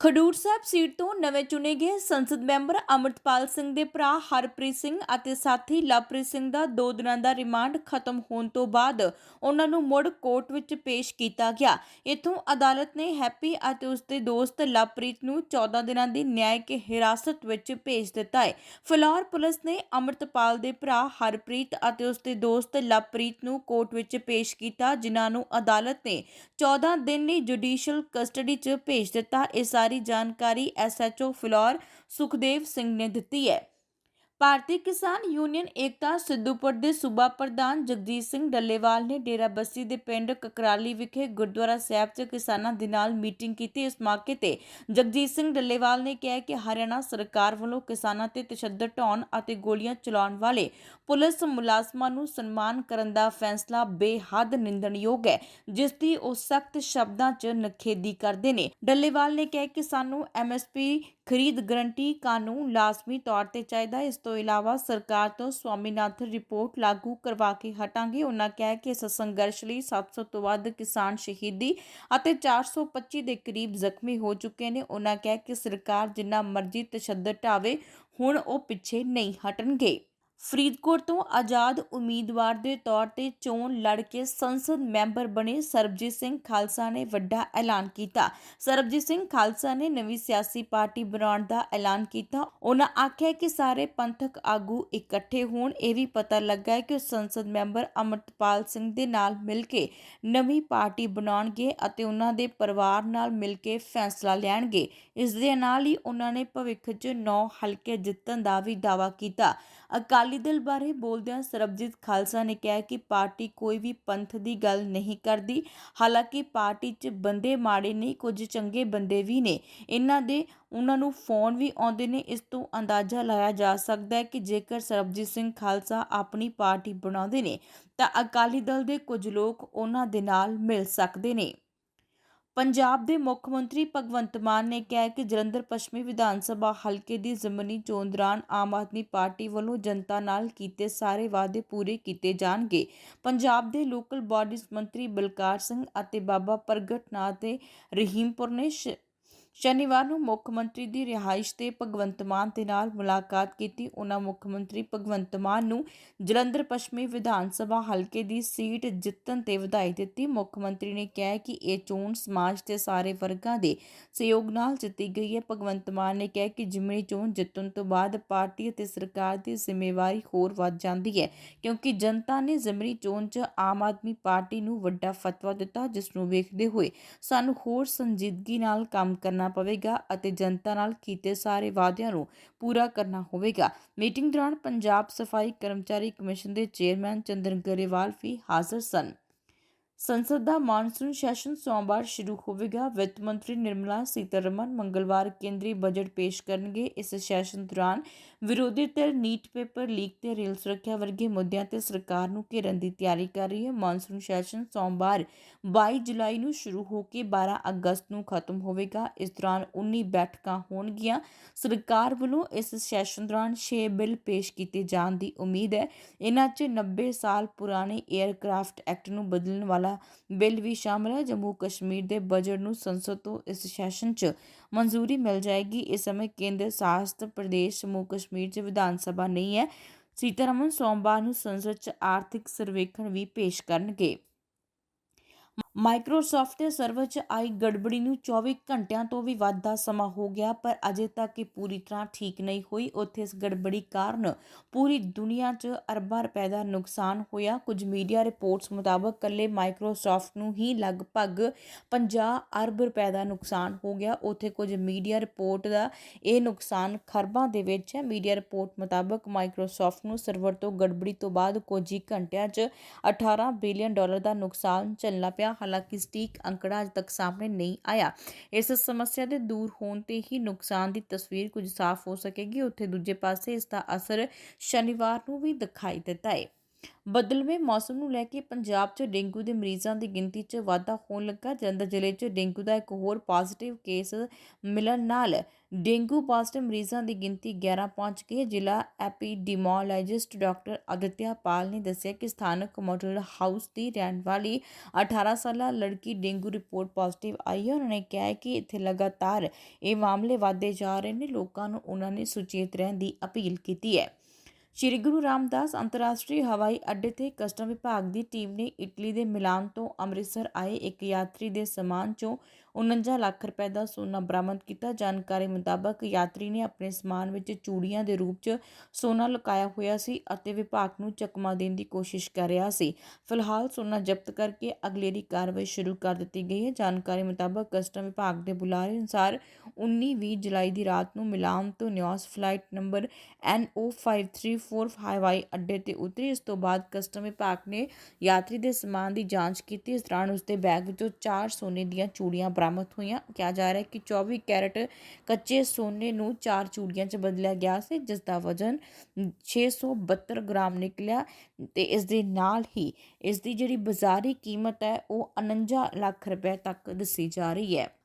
ਖਡੂਰ ਸਾਹਿਬ seat ਤੋਂ ਨਵੇਂ ਚੁਣੇ ਗਏ ਸੰਸਦ ਮੈਂਬਰ ਅਮਰਤਪਾਲ ਸਿੰਘ ਦੇ ਭਰਾ ਹਰਪ੍ਰੀਤ ਸਿੰਘ ਅਤੇ ਸਾਥੀ ਲਵਪ੍ਰੀਤ ਸਿੰਘ ਦਾ 2 ਦਿਨਾਂ ਦਾ ਰਿਮਾਂਡ ਖਤਮ ਹੋਣ ਤੋਂ ਬਾਅਦ ਉਹਨਾਂ ਨੂੰ ਮੁੜ ਕੋਰਟ ਵਿੱਚ ਪੇਸ਼ ਕੀਤਾ ਗਿਆ। ਇਥੋਂ ਅਦਾਲਤ ਨੇ ਹੈਪੀ ਅਤੇ ਉਸ ਦੇ ਦੋਸਤ ਲਵਪ੍ਰੀਤ ਨੂੰ 14 ਦਿਨਾਂ ਦੀ ਨਿਆਇਕ ਹਿਰਾਸਤ ਵਿੱਚ ਭੇਜ ਦਿੱਤਾ ਹੈ। ਫਿਲਹਾਲ ਪੁਲਿਸ ਨੇ ਅਮਰਤਪਾਲ ਦੇ ਭਰਾ ਹਰਪ੍ਰੀਤ ਅਤੇ ਉਸ ਦੇ ਦੋਸਤ ਲਵਪ੍ਰੀਤ ਨੂੰ ਕੋਰਟ ਵਿੱਚ ਪੇਸ਼ ਕੀਤਾ, ਜਿਨ੍ਹਾਂ ਨੂੰ ਅਦਾਲਤ ਨੇ 14 ਦਿਨ ਲਈ ਜੁਡੀਸ਼ੀਅਲ ਕਸਟਡੀ 'ਚ ਭੇਜ ਦਿੱਤਾ। ਇਸ ਸਾਰੀ ਜਾਣਕਾਰੀ ਐਸਐਚਓ ਫਿਲੌਰ ਸੁਖਦੇਵ ਸਿੰਘ ਨੇ ਦਿੱਤੀ ਹੈ। ਭਾਰਤੀ ਕਿਸਾਨ ਯੂਨੀਅਨ ਏਕਤਾ ਸਿੱਧੂਪੁਰ ਦੇ ਸੂਬਾ ਪ੍ਰਧਾਨ ਜਗਜੀਤ ਸਿੰਘ ਡੱਲੇਵਾਲ ਨੇ ਡੇਰਾਬੱਸੀ ਦੇ ਪਿੰਡ ਕਕਰਾਲੀ ਵਿਖੇ ਗੁਰਦੁਆਰਾ ਸਾਹਿਬ 'ਚ ਕਿਸਾਨਾਂ ਦੇ ਨਾਲ ਮੀਟਿੰਗ ਕੀਤੀ। ਇਸ ਮੌਕੇ ਤੇ ਜਗਜੀਤ ਸਿੰਘ ਡੱਲੇਵਾਲ ਨੇ ਕਿਹਾ ਕਿ ਹਰਿਆਣਾ ਸਰਕਾਰ ਵੱਲੋਂ ਕਿਸਾਨਾਂ ਤੇ ਤਸ਼ੱਦਦ ਢਾਉਣ ਅਤੇ ਗੋਲੀਆਂ ਚਲਾਉਣ ਵਾਲੇ ਪੁਲਿਸ ਮੁਲਾਜ਼ਮਾਂ ਨੂੰ ਸਨਮਾਨ ਕਰਨ ਦਾ ਫੈਸਲਾ ਬੇਹੱਦ ਨਿੰਦਣਯੋਗ ਹੈ, ਜਿਸ ਦੀ ਉਹ ਸਖਤ ਸ਼ਬਦਾਂ 'ਚ ਨਖੇਦੀ ਕਰਦੇ ਨੇ। ਡੱਲੇਵਾਲ ਨੇ ਕਿਹਾ ਕਿ ਸਾਨੂੰ ਐਮਐਸਪੀ ਖਰੀਦ ਗਰੰਟੀ ਕਾਨੂੰਨ ਲਾਜ਼ਮੀ ਤੌਰ ਤੇ ਚਾਹੀਦਾ ਇਸ ਤੋਂ ਇਲਾਵਾ ਸਰਕਾਰ ਤੋਂ ਸਵਾਮੀਨਾਥਨ ਰਿਪੋਰਟ ਲਾਗੂ ਕਰਵਾ ਕੇ ਹਟਾਂਗੇ। ਉਹਨਾਂ ਕਿਹਾ ਕਿ ਇਸ ਸੰਘਰਸ਼ ਲਈ 700 ਤੋਂ ਵੱਧ ਕਿਸਾਨ ਸ਼ਹੀਦੀ ਅਤੇ 425 ਦੇ ਕਰੀਬ ਜ਼ਖਮੀ ਹੋ ਚੁੱਕੇ ਨੇ। ਉਹਨਾਂ ਕਿਹਾ ਕਿ ਸਰਕਾਰ ਜਿੰਨਾ ਮਰਜ਼ੀ ਤਸ਼ੱਦਦ ਢਾਵੇ, ਹੁਣ ਉਹ ਪਿੱਛੇ ਨਹੀਂ ਹਟਣਗੇ। ਫਰੀਦਕੋਟ ਤੋਂ ਆਜ਼ਾਦ ਉਮੀਦਵਾਰ ਦੇ ਤੌਰ ਤੇ ਚੋਣ ਲੜ ਕੇ ਸੰਸਦ ਮੈਂਬਰ ਬਣੇ ਸਰਬਜੀਤ ਸਿੰਘ ਖਾਲਸਾ ਨੇ ਵੱਡਾ ਐਲਾਨ ਕੀਤਾ। ਸਰਬਜੀਤ ਸਿੰਘ ਖਾਲਸਾ ਨੇ ਨਵੀਂ ਸਿਆਸੀ ਪਾਰਟੀ ਬਣਾਉਣ ਦਾ ਐਲਾਨ ਕੀਤਾ। ਉਹਨਾਂ ਆਖਿਆ ਕਿ ਸਾਰੇ ਪੰਥਕ ਆਗੂ ਇਕੱਠੇ ਹੋਣ, ਇਹ ਵੀ ਪਤਾ ਲੱਗਾ ਕਿ ਉਹ ਸੰਸਦ ਮੈਂਬਰ ਅਮਰਤਪਾਲ ਸਿੰਘ ਦੇ ਨਾਲ ਮਿਲ ਕੇ ਨਵੀਂ ਪਾਰਟੀ ਬਣਾਉਣਗੇ ਅਤੇ ਉਹਨਾਂ ਦੇ ਪਰਿਵਾਰ ਨਾਲ ਮਿਲ ਕੇ ਫੈਸਲਾ ਲੈਣਗੇ। ਇਸ ਦੇ ਨਾਲ ਹੀ ਉਹਨਾਂ ਨੇ ਭਵਿੱਖ 'ਚ 9 ਹਲਕੇ ਜਿੱਤਣ ਦਾ ਵੀ ਦਾਅਵਾ ਕੀਤਾ। ਅਕਾਲ ਅਕਾਲੀ ਦਲ ਬਾਰੇ ਬੋਲਦਿਆਂ ਸਰਬਜੀਤ ਖਾਲਸਾ ਨੇ ਕਿਹਾ ਕਿ ਪਾਰਟੀ ਕੋਈ ਵੀ ਪੰਥ ਦੀ ਗੱਲ ਨਹੀਂ ਕਰਦੀ। ਹਾਲਾਂਕਿ ਪਾਰਟੀ 'ਚ ਬੰਦੇ ਮਾੜੇ ਨਹੀਂ ਕੁਝ ਚੰਗੇ ਬੰਦੇ ਵੀ ਨੇ। ਇਹਨਾਂ ਦੇ, ਉਹਨਾਂ ਨੂੰ ਫੋਨ ਵੀ ਆਉਂਦੇ ਨੇ। ਇਸ ਤੋਂ ਅੰਦਾਜ਼ਾ ਲਾਇਆ ਜਾ ਸਕਦਾ ਹੈ ਕਿ ਜੇਕਰ ਸਰਬਜੀਤ ਸਿੰਘ ਖਾਲਸਾ ਆਪਣੀ ਪਾਰਟੀ ਬਣਾਉਂਦੇ ਨੇ, ਤਾਂ ਅਕਾਲੀ ਦਲ ਦੇ ਕੁਝ ਲੋਕ ਉਹਨਾਂ ਦੇ ਨਾਲ ਮਿਲ ਸਕਦੇ ਨੇ। ਪੰਜਾਬ ਦੇ ਮੁੱਖ ਮੰਤਰੀ ਭਗਵੰਤ ਮਾਨ ਨੇ ਕਿਹਾ ਕਿ ਜਲੰਧਰ ਪੱਛਮੀ ਵਿਧਾਨ ਸਭਾ ਹਲਕੇ ਦੀ ਜ਼ਿਮਨੀ ਚੋਣ ਦੌਰਾਨ ਆਮ ਆਦਮੀ ਪਾਰਟੀ ਵੱਲੋਂ ਜਨਤਾ ਨਾਲ ਕੀਤੇ ਸਾਰੇ ਵਾਅਦੇ ਪੂਰੇ ਕੀਤੇ ਜਾਣਗੇ। ਪੰਜਾਬ ਦੇ ਲੋਕਲ ਬਾਡੀਜ਼ ਮੰਤਰੀ ਬਲਕਾਰ ਸਿੰਘ ਅਤੇ ਬਾਬਾ ਪ੍ਰਗਟ ਨਾਥ ਦੇ ਰਹੀਮਪੁਰ ਨੇ ਸ਼- ਸ਼ਨੀਵਾਰ ਨੂੰ ਮੁੱਖ ਮੰਤਰੀ ਦੀ ਰਿਹਾਇਸ਼ ਤੇ ਭਗਵੰਤ ਮਾਨ ਦੇ ਨਾਲ ਮੁਲਾਕਾਤ ਕੀਤੀ। ਉਹਨਾਂ ਮੁੱਖ ਮੰਤਰੀ ਭਗਵੰਤ ਮਾਨ ਨੂੰ ਜਲੰਧਰ ਪੱਛਮੀ ਵਿਧਾਨ ਸਭਾ ਹਲਕੇ ਦੀ ਸੀਟ ਜਿੱਤਣ ਤੇ ਵਧਾਈ ਦਿੱਤੀ। ਮੁੱਖ ਮੰਤਰੀ ਨੇ ਕਿਹਾ ਕਿ ਇਹ ਚੋਣ ਸਮਾਜ ਦੇ ਸਾਰੇ ਵਰਗਾਂ ਦੇ ਸਹਿਯੋਗ ਨਾਲ ਜਿੱਤੀ ਗਈ ਹੈ। ਭਗਵੰਤ ਮਾਨ ਨੇ ਕਿਹਾ ਕਿ ਜਿਮਣੀ ਚੋਣ ਜਿੱਤਣ ਤੋਂ ਬਾਅਦ ਪਾਰਟੀ ਅਤੇ ਸਰਕਾਰ ਦੀ ਜ਼ਿੰਮੇਵਾਰੀ ਹੋਰ ਵੱਧ ਜਾਂਦੀ ਹੈ, ਕਿਉਂਕਿ ਜਨਤਾ ਨੇ ਜ਼ਿਮਨੀ ਚੋਣ 'ਚ ਆਮ ਆਦਮੀ ਪਾਰਟੀ ਨੂੰ ਵੱਡਾ ਫਤਵਾ ਦਿੱਤਾ, ਜਿਸ ਨੂੰ ਵੇਖਦੇ ਹੋਏ ਸਾਨੂੰ ਹੋਰ ਸੰਜੀਦਗੀ ਨਾਲ ਕੰਮ ਕਰਨਾ ਪਵੇਗਾ ਅਤੇ ਜਨਤਾ ਨਾਲ ਕੀਤੇ ਸਾਰੇ ਵਾਅਦਿਆਂ ਨੂੰ ਪੂਰਾ ਕਰਨਾ ਹੋਵੇਗਾ। ਮੀਟਿੰਗ ਦੌਰਾਨ ਪੰਜਾਬ ਸਫ਼ਾਈ ਕਰਮਚਾਰੀ ਕਮਿਸ਼ਨ ਦੇ ਚੇਅਰਮੈਨ ਚੰਦਰ ਗਰੇਵਾਲ ਵੀ ਹਾਜ਼ਰ ਸਨ। ਸੰਸਦ ਦਾ ਮਾਨਸੂਨ ਸੈਸ਼ਨ ਸੋਮਵਾਰ ਸ਼ੁਰੂ ਹੋਵੇਗਾ। ਵਿੱਤ ਮੰਤਰੀ ਨਿਰਮਲਾ ਸੀਤਾਰਮਨ ਮੰਗਲਵਾਰ ਕੇਂਦਰੀ ਬਜਟ ਪੇਸ਼ ਕਰਨਗੇ। ਇਸ ਸੈਸ਼ਨ ਦੌਰਾਨ ਵਿਰੋਧੀ ਧਿਰ ਨੀਟ ਪੇਪਰ ਲੀਕ ਤੇ ਰੇਲ ਸੁਰੱਖਿਆ ਵਰਗੇ ਮੁੱਦਿਆਂ ਤੇ ਸਰਕਾਰ ਨੂੰ ਘੇਰਨ ਦੀ ਤਿਆਰੀ ਕਰ ਰਹੀ ਹੈ। ਮਾਨਸੂਨ ਸੈਸ਼ਨ ਸੋਮਵਾਰ 22 ਜੁਲਾਈ ਨੂੰ ਸ਼ੁਰੂ ਹੋ ਕੇ 12 ਅਗਸਤ ਨੂੰ ਖਤਮ ਹੋਵੇਗਾ। ਇਸ ਦੌਰਾਨ 19 ਬੈਠਕਾਂ ਹੋਣਗੀਆਂ। ਸਰਕਾਰ ਵੱਲੋਂ ਇਸ ਸੈਸ਼ਨ ਦੌਰਾਨ 6 ਬਿੱਲ ਪੇਸ਼ ਕੀਤੇ ਜਾਣ ਦੀ ਉਮੀਦ ਹੈ। ਇਹਨਾਂ 'ਚ 90 ਸਾਲ ਪੁਰਾਣੇ 에ਅਰਕ੍ਰਾਫਟ ਐਕਟ ਨੂੰ ਬਦਲਣ ਵਾਲਾ ਬਿੱਲ ਵੀ ਸ਼ਾਮਲ ਹੈ। ਜੰਮੂ ਕਸ਼ਮੀਰ ਦੇ ਬਜਟ ਨੂੰ ਸੰਸਦ ਤੋਂ ਇਸ ਸੈਸ਼ਨ 'ਚ ਮਨਜ਼ੂਰੀ ਮਿਲ ਜਾਏਗੀ। ਇਸ ਸਮੇਂ ਕੇਂਦਰ ਸ਼ਾਸਿਤ ਪ੍ਰਦੇਸ਼ ਜੰਮੂ ਕਸ਼ਮੀਰ 'ਚ ਵਿਧਾਨ ਸਭਾ ਨਹੀਂ ਹੈ। ਸੀਤਾਰਮਨ ਸੋਮਵਾਰ ਨੂੰ ਸੰਸਦ 'ਚ ਆਰਥਿਕ ਸਰਵੇਖਣ ਵੀ ਪੇਸ਼ ਕਰਨਗੇ। ਮਾਈਕਰੋਸਾਫਟ ਦੇ ਸਰਵਰ 'ਚ ਆਈ ਗੜਬੜੀ ਨੂੰ 24 ਘੰਟਿਆਂ ਤੋਂ ਵੀ ਵੱਧ ਦਾ ਸਮਾਂ ਹੋ ਗਿਆ, ਪਰ ਅਜੇ ਤੱਕ ਇਹ ਪੂਰੀ ਤਰ੍ਹਾਂ ਠੀਕ ਨਹੀਂ ਹੋਈ। ਉੱਥੇ ਇਸ ਗੜਬੜੀ ਕਾਰਨ ਪੂਰੀ ਦੁਨੀਆ 'ਚ ਅਰਬਾਂ ਰੁਪਏ ਦਾ ਨੁਕਸਾਨ ਹੋਇਆ। ਕੁਝ ਮੀਡੀਆ ਰਿਪੋਰਟਸ ਮੁਤਾਬਕ ਕੱਲੇ ਮਾਈਕਰੋਸਾਫਟ ਨੂੰ ਹੀ ਲਗਭਗ 50 ਅਰਬ ਰੁਪਏ ਦਾ ਨੁਕਸਾਨ ਹੋ ਗਿਆ। ਉੱਥੇ ਕੁਝ ਮੀਡੀਆ ਰਿਪੋਰਟ ਦਾ ਇਹ ਨੁਕਸਾਨ ਖਰਬਾਂ ਦੇ ਵਿੱਚ ਹੈ। ਮੀਡੀਆ ਰਿਪੋਰਟ ਮੁਤਾਬਕ ਮਾਈਕਰੋਸਾਫਟ ਨੂੰ ਸਰਵਰ ਤੋਂ ਗੜਬੜੀ ਤੋਂ ਬਾਅਦ ਕੁਝ ਹੀ ਘੰਟਿਆਂ 'ਚ 18 ਬਿਲੀਅਨ ਡਾਲਰ ਦਾ ਨੁਕਸਾਨ ਝੱਲਣਾ ਪਿਆ। ਹਾਲਾਂਕਿ ਸਟੀਕ ਅੰਕੜਾ ਅਜੇ ਤੱਕ ਸਾਹਮਣੇ ਨਹੀਂ ਆਇਆ। ਇਸ ਸਮੱਸਿਆ ਦੇ ਦੂਰ ਹੋਣ ਤੇ ਹੀ ਨੁਕਸਾਨ ਦੀ ਤਸਵੀਰ ਕੁਝ ਸਾਫ਼ ਹੋ ਸਕੇਗੀ। ਉੱਥੇ ਦੂਜੇ ਪਾਸੇ ਇਸ ਦਾ ਅਸਰ ਸ਼ਨੀਵਾਰ ਨੂੰ ਵੀ ਦਿਖਾਈ ਦਿੱਤਾ ਹੈ ਬਦਲਵੇਂ ਮੌਸਮ ਨੂੰ ਲੈ ਕੇ ਪੰਜਾਬ 'ਚ ਡੇਂਗੂ ਦੇ ਮਰੀਜ਼ਾਂ ਦੀ ਗਿਣਤੀ 'ਚ ਵਾਧਾ ਹੋਣ ਲੱਗਾ। ਜਲੰਧਰ ਜ਼ਿਲ੍ਹੇ 'ਚ ਡੇਂਗੂ ਦਾ ਇੱਕ ਹੋਰ ਪੋਜ਼ਿਟਿਵ ਕੇਸ ਮਿਲਣ ਨਾਲ ਡੇਂਗੂ ਪੋਜ਼ਿਟਿਵ ਮਰੀਜ਼ਾਂ ਦੀ ਗਿਣਤੀ 11 ਪਹੁੰਚ ਗਈ ਜ਼ਿਲ੍ਹਾ ਐਪੀਡੀਮੋਲੋਜਿਸਟ ਡਾਕਟਰ ਆਦਿਤਿਆ ਪਾਲ ਨੇ ਦੱਸਿਆ ਕਿ ਸਥਾਨਕ ਮੋਡਲ ਹਾਊਸ ਦੀ ਰਹਿਣ ਵਾਲੀ 18 ਸਾਲਾ ਲੜਕੀ ਡੇਂਗੂ ਰਿਪੋਰਟ ਪੋਜ਼ਿਟਿਵ ਆਈ ਹੈ। ਉਹਨਾਂ ਨੇ ਕਿਹਾ ਕਿ ਇੱਥੇ ਲਗਾਤਾਰ ਇਹ ਮਾਮਲੇ ਵਧਦੇ ਜਾ ਰਹੇ ਨੇ। ਲੋਕਾਂ ਨੂੰ ਉਹਨਾਂ ਨੇ ਸੁਚੇਤ ਰਹਿਣ ਦੀ ਅਪੀਲ ਕੀਤੀ ਹੈ। ਸ਼੍ਰੀ ਗੁਰੂ ਰਾਮਦਾਸ ਅੰਤਰਰਾਸ਼ਟਰੀ ਹਵਾਈ ਅੱਡੇ ਤੇ ਕਸਟਮ ਵਿਭਾਗ ਦੀ ਟੀਮ ਨੇ ਇਟਲੀ ਦੇ ਮਿਲਾਨ ਤੋਂ ਅੰਮ੍ਰਿਤਸਰ ਆਏ ਇੱਕ ਯਾਤਰੀ ਦੇ ਸਮਾਨ ਚੋਂ 49 ਲੱਖ ਰੁਪਏ ਦਾ ਸੋਨਾ ਬਰਾਮਦ ਕੀਤਾ। ਜਾਣਕਾਰੀ ਮੁਤਾਬਕ ਯਾਤਰੀ ਨੇ ਆਪਣੇ ਸਮਾਨ ਵਿੱਚ ਚੂੜੀਆਂ ਦੇ ਰੂਪ 'ਚ ਸੋਨਾ ਲੁਕਾਇਆ ਹੋਇਆ ਸੀ ਅਤੇ ਵਿਭਾਗ ਨੂੰ ਚਕਮਾ ਦੇਣ ਦੀ ਕੋਸ਼ਿਸ਼ ਕਰ ਰਿਹਾ ਸੀ। ਫਿਲਹਾਲ ਸੋਨਾ ਜ਼ਬਤ ਕਰਕੇ ਅਗਲੇਰੀ ਕਾਰਵਾਈ ਸ਼ੁਰੂ ਕਰ ਦਿੱਤੀ ਗਈ ਹੈ। ਜਾਣਕਾਰੀ ਮੁਤਾਬਕ ਕਸਟਮ ਵਿਭਾਗ ਦੇ ਬੁਲਾਰੇ ਅਨੁਸਾਰ 19-20 ਜੁਲਾਈ ਦੀ ਰਾਤ ਨੂੰ ਮਿਲਾਨ ਤੋਂ ਨਿਊਸ ਫਲਾਈਟ ਨੰਬਰ NO534 ਹਵਾਈ ਅੱਡੇ ਤੇ ਉਤਰੀ। ਇਸ ਤੋਂ ਬਾਅਦ ਕਸਟਮ ਵਿਭਾਗ ਨੇ ਯਾਤਰੀ ਦੇ ਸਮਾਨ ਦੀ ਜਾਂਚ ਕੀਤੀ। ਇਸ ਦੌਰਾਨ ਉਸ ਦੇ ਬੈਗ ਵਿੱਚੋਂ ਚਾਰ ਸੋਨੇ ਦੀਆਂ ਚੂੜੀਆਂ ਬਰਾਮਦ ਹੋਈਆਂ। ਕਿਹਾ ਜਾ ਰਿਹਾ ਹੈ ਕਿ 24 ਕੈਰਟ ਕੱਚੇ ਸੋਨੇ ਨੂੰ ਚਾਰ ਚੂੜੀਆਂ 'ਚ ਬਦਲਿਆ ਗਿਆ ਸੀ, ਜਿਸ ਦਾ ਵਜ਼ਨ 672 ਗ੍ਰਾਮ ਨਿਕਲਿਆ ਤੇ ਇਸ ਦੇ ਨਾਲ ਹੀ ਇਸ ਦੀ ਜਿਹੜੀ ਬਾਜ਼ਾਰੀ ਕੀਮਤ ਹੈ, ਉਹ 49 ਲੱਖ ਰੁਪਏ ਤੱਕ ਦੱਸੀ ਜਾ ਰਹੀ ਹੈ।